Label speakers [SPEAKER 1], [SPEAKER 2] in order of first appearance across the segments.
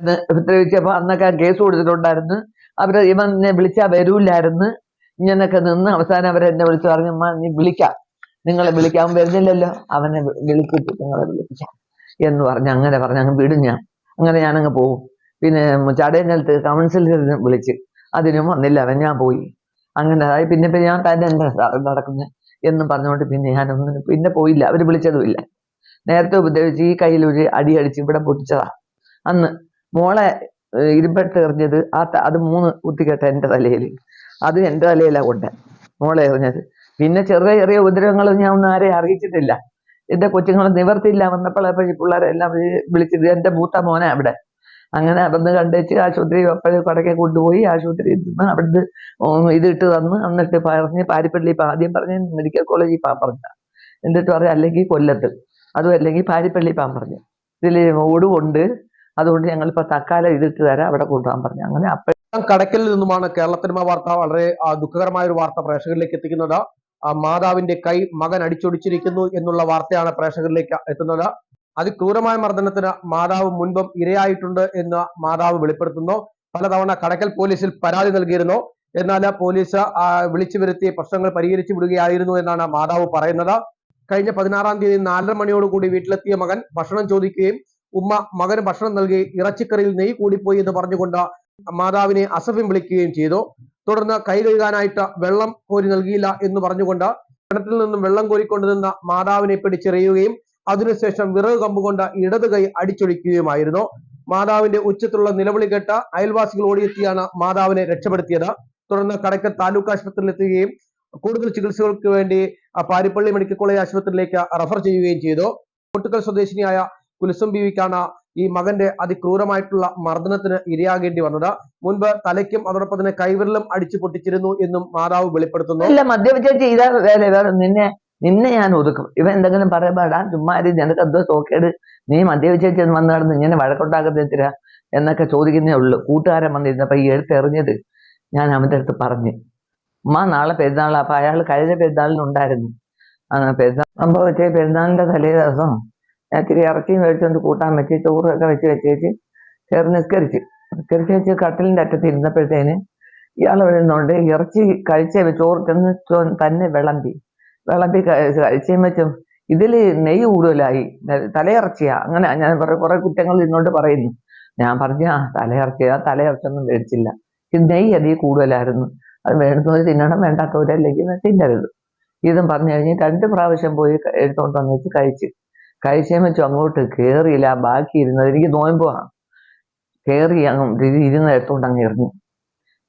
[SPEAKER 1] എന്ന് ഉപദ്രവിച്ചപ്പോ അന്നൊക്കെ കേസ് കൊടുത്തിട്ടുണ്ടായിരുന്നു. അവർ ഇവൻ എന്നെ വിളിച്ചാൽ വരൂല്ലായിരുന്നു. ഇങ്ങനൊക്കെ നിന്ന് അവസാനം അവരെന്നെ വിളിച്ചു പറഞ്ഞു അമ്മ നീ വിളിക്കാം. നിങ്ങളെ വിളിക്കാൻ വരുന്നില്ലല്ലോ. അവനെ വിളിച്ചിട്ട് നിങ്ങളെ വിളിക്കാം എന്ന് പറഞ്ഞ് അങ്ങനെ പറഞ്ഞ് അങ്ങ് വിടും ഞാൻ. അങ്ങനെ ഞാനങ്ങ് പോകും പിന്നെ ചടയനടുത്ത് കൗൺസിലറിന് വിളിച്ച്. അതിനും വന്നില്ല അവൻ ഞാൻ പോയി. അങ്ങനെ ആയി. പിന്നെ പിന്നെ ഞാൻ തന്നെ എന്താ നടക്കുന്നത് എന്നും പറഞ്ഞുകൊണ്ട് പിന്നെ ഞാനൊന്നും പിന്നെ പോയില്ല. അവർ വിളിച്ചതുമില്ല നേരത്തെ ഉപദ്രവിച്ച് ഈ കയ്യിൽ ഒരു അടി അടിച്ച് ഇവിടെ പൊട്ടിച്ചതാ. അന്ന് മോളെ ഇരുമ്പെട്ട് എറിഞ്ഞത് ആ അത് മൂന്ന് കുത്തിക്കെട്ട എന്റെ തലയിൽ. അത് എന്റെ തലയിലാ കൊണ്ട്. മോളെ എറിഞ്ഞത്. പിന്നെ ചെറിയ ചെറിയ ഉപദ്രവങ്ങൾ ഞാൻ ഒന്നും ആരെയും അറിയിച്ചിട്ടില്ല. എന്റെ കൊച്ചുങ്ങൾ നിവർത്തിയില്ല വന്നപ്പോൾ പിള്ളേരെല്ലാം വിളി- വിളിച്ചത് എന്റെ മൂത്ത മോനെ അവിടെ. അങ്ങനെ അവിടുന്ന് കണ്ടേച്ച് ആശുപത്രി അപ്പോഴും കടക്കെ കൊണ്ടുപോയി ആശുപത്രിയിൽ നിന്ന് അവിടുന്ന് ഇതിട്ട് തന്ന് എന്നിട്ട് പറഞ്ഞ് പാരിപ്പള്ളി ഇപ്പൊ ആദ്യം പറഞ്ഞ് മെഡിക്കൽ കോളേജിൽ പാ പറഞ്ഞ എന്നിട്ട് പറയാം അല്ലെങ്കിൽ കൊല്ലത്ത്. അതും അല്ലെങ്കിൽ പാരിപ്പള്ളി പാ പറഞ്ഞു. ഇതിൽ ഓടുകൊണ്ട് അതുകൊണ്ട് ഞങ്ങളിപ്പോ തക്കാലം ഇതിട്ട് തരാം അവിടെ കൊണ്ടുപോകാൻ പറഞ്ഞു. അങ്ങനെ അപ്പോൾ
[SPEAKER 2] കടക്കലിൽ നിന്നുമാണ് കേരളത്തിനുമ വാർത്ത വളരെ ദുഃഖകരമായ ഒരു വാർത്ത പ്രേക്ഷകരിലേക്ക് എത്തിക്കുന്നത്. മാതാവിന്റെ കൈ മകൻ അടിച്ചൊടിച്ചിരിക്കുന്നു എന്നുള്ള വാർത്തയാണ് പ്രേക്ഷകരിലേക്ക് എത്തുന്നത്. അതിക്രൂരമായ മർദ്ദനത്തിന് മാതാവ് മുൻപും ഇരയായിട്ടുണ്ട് എന്ന് മാതാവ് വെളിപ്പെടുത്തുന്നു. പലതവണ കടക്കൽ പോലീസിൽ പരാതി നൽകിയിരുന്നു. എന്നാൽ പോലീസ് വിളിച്ചു വരുത്തി പ്രശ്നങ്ങൾ പരിഹരിച്ചു വിടുകയായിരുന്നു എന്നാണ് മാതാവ് പറയുന്നത്. കഴിഞ്ഞ പതിനാറാം തീയതി നാലര മണിയോടുകൂടി വീട്ടിലെത്തിയ മകൻ ഭക്ഷണം ചോദിക്കുകയും ഉമ്മ മകന് ഭക്ഷണം നൽകി ഇറച്ചിക്കറിയിൽ നെയ്യ് കൂടിപ്പോയി എന്ന് പറഞ്ഞുകൊണ്ട് മാതാവിനെ അസഭ്യം വിളിക്കുകയും ചെയ്തു. തുടർന്ന് കൈ കഴുകാനായിട്ട് വെള്ളം കോരി നൽകിയില്ല എന്ന് പറഞ്ഞുകൊണ്ട് കിണറ്റിൽ നിന്നും വെള്ളം കോരിക്കൊണ്ടു നിന്ന മാതാവിനെ പിടിച്ചെറിയുകയും അതിനുശേഷം വിറക് കമ്പുകൊണ്ട് ഇടത് കൈ അടിച്ചൊഴിക്കുകയുമായിരുന്നു മാതാവിന്റെ ഉച്ചത്തിലുള്ള നിലവിളി കേട്ട അയൽവാസികൾ ഓടിയെത്തിയാണ് മാതാവിനെ രക്ഷപ്പെടുത്തിയത്. തുടർന്ന് കടക്കൽ താലൂക്ക് ആശുപത്രിയിൽ എത്തുകയും കൂടുതൽ ചികിത്സകൾക്ക് വേണ്ടി പാരിപ്പള്ളി മെഡിക്കൽ കോളേജ് ആശുപത്രിയിലേക്ക് റഫർ ചെയ്യുകയും ചെയ്തു. കൊട്ടുക്കൽ സ്വദേശിനിയായ കുൽസം ബീവിക്കാണ് ഈ മകന്റെ അതിക്രൂരമായിട്ടുള്ള മർദ്ദനത്തിന് ഇരയാകേണ്ടി വന്നത്. മുൻപ് തലയ്ക്കും അതോടൊപ്പം തന്നെ കൈവിരലും അടിച്ചു പൊട്ടിച്ചിരുന്നു എന്നും മാതാവ് വെളിപ്പെടുത്തുന്നു.
[SPEAKER 1] അല്ല മദ്യപിച്ച ചെയ്ത നിന്നെ നിന്നെ ഞാൻ ഒതുക്കും. ഇവ എന്തെങ്കിലും പറയപ്പെടാ ചുമ്മാരി നിനക്ക് എന്തോ തോക്കേട് നീ മദ്യപിച്ചേച്ച് വന്ന് കിടന്ന് ഇങ്ങനെ വഴക്കുണ്ടാക്കുന്ന എന്തിനാ എന്നൊക്കെ ചോദിക്കുന്നേ ഉള്ളൂ. കൂട്ടുകാരൻ വന്നിരുന്നപ്പോ ഈ എഴുത്തെറിഞ്ഞത് ഞാൻ അവന്റെ അടുത്ത് പറഞ്ഞു. ഉമ്മ നാളെ പെരുന്നാൾ അപ്പൊ അയാൾ കഴിഞ്ഞ പെരുന്നാളിനുണ്ടായിരുന്നു പെരുന്നാൾ സംഭവിച്ച പെരുന്നാളിന്റെ തലേ ദിവസം ഇത്തിരി ഇറച്ചിയും മേടിച്ചുകൊണ്ട് കൂട്ടാൻ വെച്ച് ചോറൊക്കെ വെച്ച് വെച്ച് വെച്ച് കയറി നിസ്കരിച്ച്. നിസ്കരിച്ച് വെച്ച് കട്ടിലിന്റെ അറ്റത്ത് ഇരുന്നപ്പോഴത്തേന് ഇയാൾ വരുന്നുണ്ട് ഇറച്ചി കഴിച്ച ചോറ് തിന്ന് തന്നെ വിളമ്പി. വിളമ്പി കഴിച്ചും വെച്ചും ഇതിൽ നെയ്യ് കൂടുതലായി. തലയിറച്ചിയാ. അങ്ങനെ ഞാൻ കുറെ കുറെ കുറ്റങ്ങൾ ഇന്നോണ്ട് പറയുന്നു. ഞാൻ പറഞ്ഞ ആ തലയിറച്ചിയാ തലയിറച്ചൊന്നും മേടിച്ചില്ല. നെയ്യ് അതി കൂടുതലായിരുന്നു. അത് വേണ്ടുന്നവർ തിന്നണം വേണ്ടാത്തവരല്ലെങ്കിൽ തിന്നരുത്. ഇതും പറഞ്ഞു കഴിഞ്ഞ് രണ്ട് പ്രാവശ്യം പോയി എടുത്തോണ്ട് വന്ന് വെച്ച് കഴിച്ച്. കഴിച്ചേം വെച്ചു അങ്ങോട്ട് കയറിയില്ല ബാക്കി ഇരുന്നത് എനിക്ക് നോയമ്പുവാണ് കയറി അങ്ങ് ഇരുന്ന് എടുത്തോണ്ട് അങ്ങ് എറിഞ്ഞു.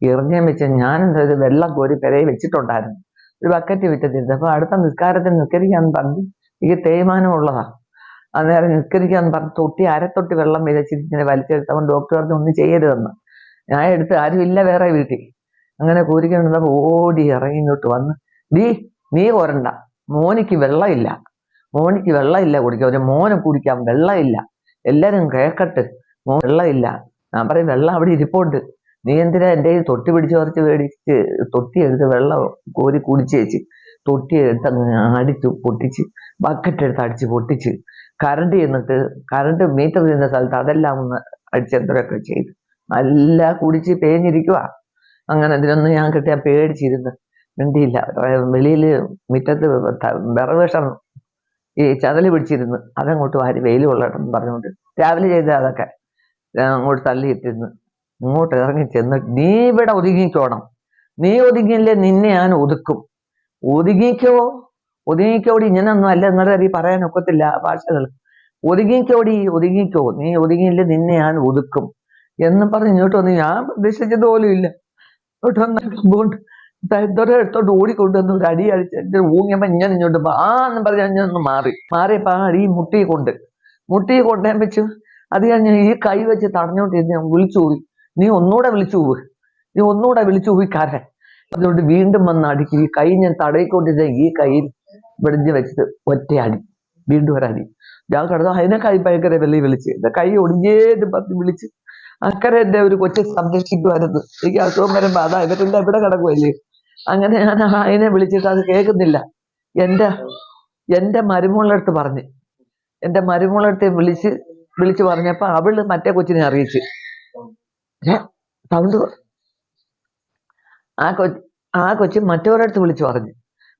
[SPEAKER 1] എറിഞ്ഞേം വെച്ച് ഞാൻ എന്താ ഒരു വെള്ളം കോരി പെരയിൽ വെച്ചിട്ടുണ്ടായിരുന്നു. ഒരു ബക്കറ്റ് വിറ്റത്തിരുന്നു അപ്പൊ അടുത്ത നിസ്കാരത്തിൽ നിസ്കരിക്കാൻ പറഞ്ഞു എനിക്ക് തേയ്മാനം ഉള്ളതാണ് അന്നേരം നിസ്കരിക്കാൻ പറഞ്ഞ് തൊട്ടി അരത്തൊട്ടി വെള്ളം വിതച്ചിട്ട് ഇങ്ങനെ വലിച്ചെടുത്തവൻ ഡോക്ടർ പറഞ്ഞു ഒന്നും ചെയ്യരുതെന്ന്. ഞാൻ എടുത്ത് ആരുമില്ല വേറെ വീട്ടിൽ. അങ്ങനെ കോരിക്കൊണ്ടിരുന്നപ്പോ ഓടി ഇറങ്ങി ഇങ്ങോട്ട് വന്ന് ഡീ നീ കോരണ്ട. മോനിക്ക് വെള്ളമില്ല. മോനിക്ക് വെള്ളമില്ല കുടിക്കാൻ. ഒരു മോനെ കുടിക്കാൻ വെള്ളമില്ല. എല്ലാവരും കേക്കട്ട് മോൻ വെള്ളമില്ല. ഞാൻ പറയും വെള്ളം അവിടെ ഇരിപ്പുണ്ട്. നീ എന്തിനാ എന്റെ കയ്യിൽ തൊട്ടി പിടിച്ച് പറിച്ച് മേടിച്ച് തൊട്ടി എടുത്ത് വെള്ളം കോരി കുടിച്ച് വെച്ച് തൊട്ടി എടുത്ത് അടിച്ച് പൊട്ടിച്ച് ബക്കറ്റ് എടുത്ത് അടിച്ച് പൊട്ടിച്ച് കറണ്ട് ചെന്നിട്ട് കറണ്ട് മീറ്റർ ചെയ്യുന്ന സ്ഥലത്ത് അതെല്ലാം ഒന്ന് അടിച്ചെന്തരൊക്കെ ചെയ്തു. നല്ല കുടിച്ച് പേഞ്ഞിരിക്കുക അങ്ങനെ ഇതിനൊന്നും ഞാൻ കിട്ടിയാൽ പേടിച്ചിരുന്ന്. മിണ്ടിയില്ല. വെളിയിൽ മുറ്റത്ത് വിറവേഷം ഈ ചതൽ പിടിച്ചിരുന്ന് അതങ്ങോട്ട് വാരി വെയിൽ കൊള്ളട്ടെ എന്ന് പറഞ്ഞുകൊണ്ട് രാവിലെ ചെയ്ത അതൊക്കെ അങ്ങോട്ട് തള്ളിയിട്ടിരുന്ന് ഇങ്ങോട്ട് ഇറങ്ങി ചെന്ന് നീ ഇവിടെ ഒതുങ്ങിക്കോണം. നീ ഒതുങ്ങിയില്ലേ നിന്നെ ഞാൻ ഒതുക്കും. ഒതുങ്ങിക്കോ. ഒതുങ്ങിക്കോടി ഇങ്ങനൊന്നും അല്ല. നിങ്ങളുടെ ഈ പറയാൻ ഒക്കത്തില്ല ഭാഷകൾ. ഒതുങ്ങിക്കോടി. ഒതുങ്ങിക്കോ. നീ ഒതുങ്ങിയില്ലേ നിന്നെ ഞാൻ ഒതുക്കും. എന്ന് പറഞ്ഞ് ഇങ്ങോട്ട് വന്ന് ഞാൻ പ്രതീക്ഷിച്ചത് പോലും ഇല്ല. ഇങ്ങോട്ട് വന്ന എന്തോരം എടുത്തോണ്ട് ഓടിക്കൊണ്ടുവന്ന് ഒരു അടി അടിച്ച് ഊങ്ങിയപ്പോ ഇങ്ങനെ ഇങ്ങോട്ട് ആ എന്ന് പറഞ്ഞ ഒന്ന് മാറി. മാറിയപ്പോ ആ അടി മുട്ടി കൊണ്ട്. മുട്ടി കൊണ്ടേ വെച്ചു അത് കഴിഞ്ഞ് ഈ കൈ വെച്ച് തടഞ്ഞോണ്ടിരുന്ന് ഞാൻ വിളിച്ചു പോയി നീ ഒന്നുകൂടെ വിളിച്ചു പോവ് നീ ഒന്നുകൂടെ വിളിച്ചു പോയി കര അതുകൊണ്ട് വീണ്ടും വന്ന് അടിക്ക്. ഈ കൈ ഞാൻ തടയിക്കൊണ്ടിരുന്ന ഈ കൈയിൽ വെടിഞ്ഞ് വെച്ചത് ഒറ്റ അടി. വീണ്ടും ഒരടി ഞാൻ കിടന്നു അതിനെ കൈ ഭയങ്കര വെള്ളി വിളിച്ച്. എന്റെ കൈ ഒടിഞ്ഞേത് പറഞ്ഞ് വിളിച്ച്. അക്കരെ എന്റെ ഒരു കൊച്ചു സംരക്ഷിക്കുമായിരുന്നു എനിക്ക് അസുഖം വരുമ്പോ അതാ ഇവരെല്ലാം ഇവിടെ കിടക്കുമല്ലേ അങ്ങനെ ഞാൻ ആ അതിനെ വിളിച്ചിട്ട് അത് കേൾക്കുന്നില്ല. എന്റെ എന്റെ മരുമോളടുത്ത് അടുത്ത് പറഞ്ഞ്. എന്റെ മരുമോളടുത്ത് വിളിച്ച് വിളിച്ച് വിളിച്ചു പറഞ്ഞപ്പോ അവൾ മറ്റേ കൊച്ചിനെ അറിയിച്ച്. സൗണ്ട് ആ കൊച്ച് ആ കൊച്ച് മറ്റവരടുത്ത് വിളിച്ചു പറഞ്ഞു.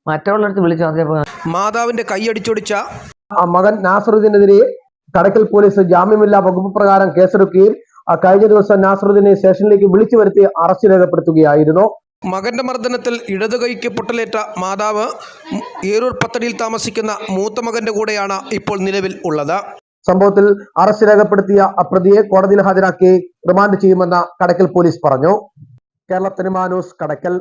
[SPEAKER 1] മറ്റവളടുത്ത് വിളിച്ചു പറഞ്ഞപ്പോ
[SPEAKER 2] മാതാവിന്റെ കൈയടിച്ചൊടിച്ച ആ മകൻ നാസറുദ്ദീനെതിരെ കടക്കൽ പോലീസ് ജാമ്യമില്ലാ വകുപ്പ് പ്രകാരം കേസെടുക്കുകയും ആ കഴിഞ്ഞ ദിവസം നാസറുദ്ദീനെ സ്റ്റേഷനിലേക്ക് വിളിച്ചു വരുത്തി അറസ്റ്റ് രേഖപ്പെടുത്തുകയായിരുന്നു. മകന്റെ മർദ്ദനത്തിൽ ഇടതു കൈക്ക് പൊട്ടലേറ്റ മാതാവ് ഏരൂർ പത്തടിയിൽ താമസിക്കുന്ന മൂത്ത മകന്റെ കൂടെയാണ് ഇപ്പോൾ നിലവിൽ ഉള്ളത്. സംഭവത്തിൽ അറസ്റ്റ് രേഖപ്പെടുത്തിയ അപ്രതിയെ പ്രതിയെ കോടതിയിൽ ഹാജരാക്കി റിമാൻഡ് ചെയ്യുമെന്ന് കടക്കൽ പോലീസ് പറഞ്ഞു. കേരള സിനിമാ കടക്കൽ.